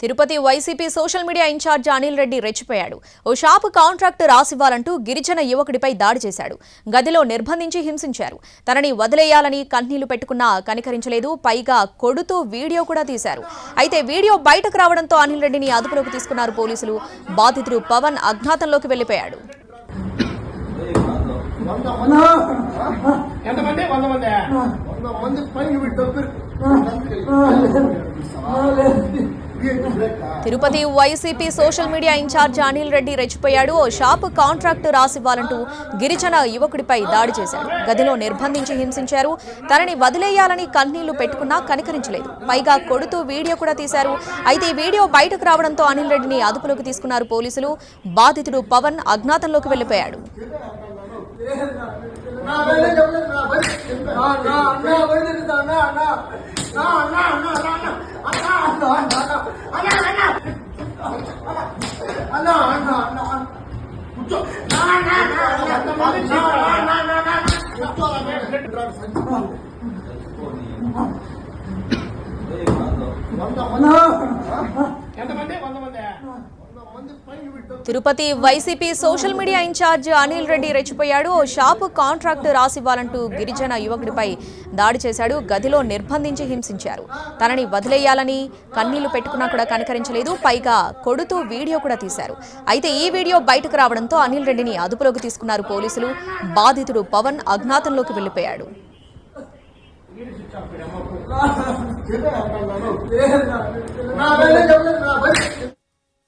Tirupati YCP social media in-charge Anil Reddy రెచ్చిపోయాడు. ఓ shop contract రాసివ్వాలంటూ గిరిజన యువకుడిపై దాడి చేశాడు. గదిలో నిర్బంధించి హింసించారు. తనని వదిలేయాలని కన్నీళ్ళు పెట్టుకున్నా కనికరించలేదు. పైగా కొడుతూ వీడియో కూడా తీశారు. అయితే వీడియో బయటకు రావడంతో అనిల్ రెడ్డిని అదుపులోకి తీసుకున్నారు పోలీసులు. బాధితుడు పవన్ అజ్ఞాతంలోకి వెళ్ళిపోయాడు ఎంతమంది? వంద మంది? వంద మంది పైన Tirupati YCP social media in-charge Anil Reddy రెచ్చిపోయాడు ఓ షాప్ కాంట్రాక్ట్ రాసివ్వాలంటూ గిరిజన యువకుడిపై దాడి చేశాడు గదిలో నిర్బంధించి హింసించారు తనని వదిలేయాలని కన్నీళ్ళు పెట్టుకున్నా కనికరించలేదు పైగా కొడుతూ వీడియో కూడా తీశారు అయితే ఈ వీడియో బయటకు రావడంతో అనిల్ రెడ్డిని అదుపులోకి తీసుకున్నారు పోలీసులు బాధితుడు పవన్ అజ్ఞాతంలోకి వెళ్ళిపోయాడు నా அண்ணா அண்ணா அண்ணா அண்ணா அண்ணா அண்ணா அண்ணா குச்சோ நான் நான் நான் நான் நான் நான் குச்சோ வந்த வந்த வந்த வந்த Tirupati YCP social media in-charge Anil Reddy రెచ్చిపోయాడు ఓ షాపు కాంట్రాక్ట్ రాసివ్వాలంటూ గిరిజన యువకుడిపై దాడి చేశాడు గదిలో నిర్బంధించి హింసించారు తనని వదిలేయాలని కన్నీళ్ళు పెట్టుకున్నా కూడా కనికరించలేదు పైగా కొడుతూ వీడియో కూడా తీశారు అయితే ఈ వీడియో బయటకు రావడంతో అనిల్ రెడ్డిని అదుపులోకి తీసుకున్నారు పోలీసులు బాధితుడు పవన్ అజ్ఞాతంలోకి వెళ్ళిపోయాడు నా